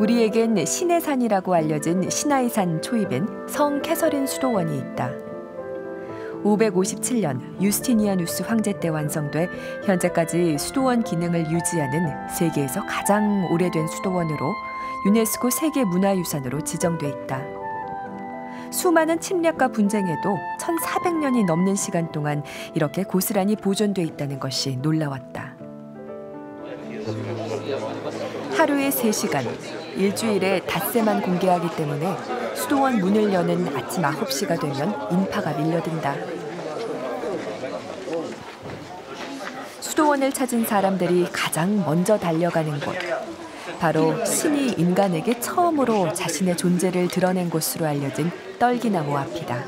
우리에겐 신의 산이라고 알려진 시나이 산 초입엔 성 캐서린 수도원이 있다. 557년 유스티니아누스 황제 때 완성돼 현재까지 수도원 기능을 유지하는 세계에서 가장 오래된 수도원으로 유네스코 세계 문화유산으로 지정돼 있다. 수많은 침략과 분쟁에도 1400년이 넘는 시간 동안 이렇게 고스란히 보존돼 있다는 것이 놀라웠다. 하루에 3시간, 일주일에 닷새만 공개하기 때문에 수도원 문을 여는 아침 9시가 되면 인파가 밀려든다. 수도원을 찾은 사람들이 가장 먼저 달려가는 곳. 바로 신이 인간에게 처음으로 자신의 존재를 드러낸 곳으로 알려진 떨기나무 앞이다.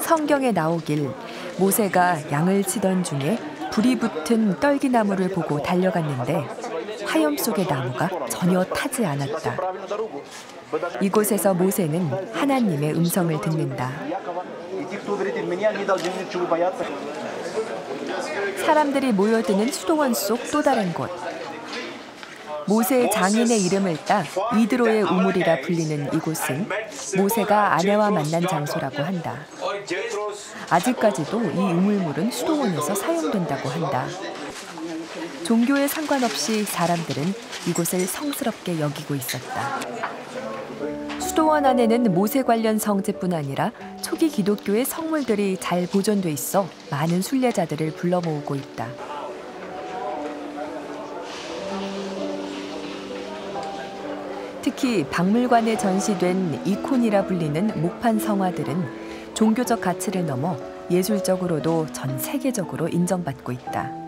성경에 나오길 모세가 양을 치던 중에 불이 붙은 떨기나무를 보고 달려갔는데 화염 속의 나무가 전혀 타지 않았다. 이곳에서 모세는 하나님의 음성을 듣는다. 사람들이 모여드는 수도원 속 또 다른 곳. 모세의 장인의 이름을 따 이드로의 우물이라 불리는 이곳은 모세가 아내와 만난 장소라고 한다. 아직까지도 이 우물물은 수도원에서 사용된다고 한다. 종교에 상관없이 사람들은 이곳을 성스럽게 여기고 있었다. 수도원 안에는 모세 관련 성제뿐 아니라 초기 기독교의 성물들이 잘 보존돼 있어 많은 순례자들을 불러 모으고 있다. 특히 박물관에 전시된 이콘이라 불리는 목판 성화들은 종교적 가치를 넘어 예술적으로도 전 세계적으로 인정받고 있다.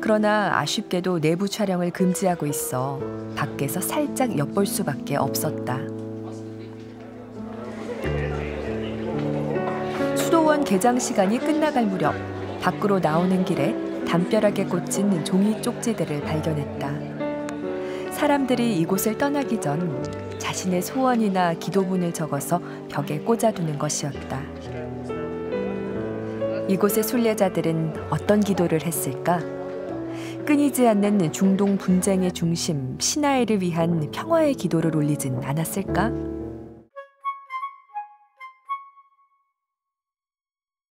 그러나 아쉽게도 내부 촬영을 금지하고 있어 밖에서 살짝 엿볼 수밖에 없었다. 수도원 개장 시간이 끝나갈 무렵 밖으로 나오는 길에 담벼락에 꽂힌 종이 쪽지들을 발견했다. 사람들이 이곳을 떠나기 전 자신의 소원이나 기도문을 적어서 벽에 꽂아두는 것이었다. 이곳의 순례자들은 어떤 기도를 했을까? 끊이지 않는 중동 분쟁의 중심 시나이를 위한 평화의 기도를 올리진 않았을까?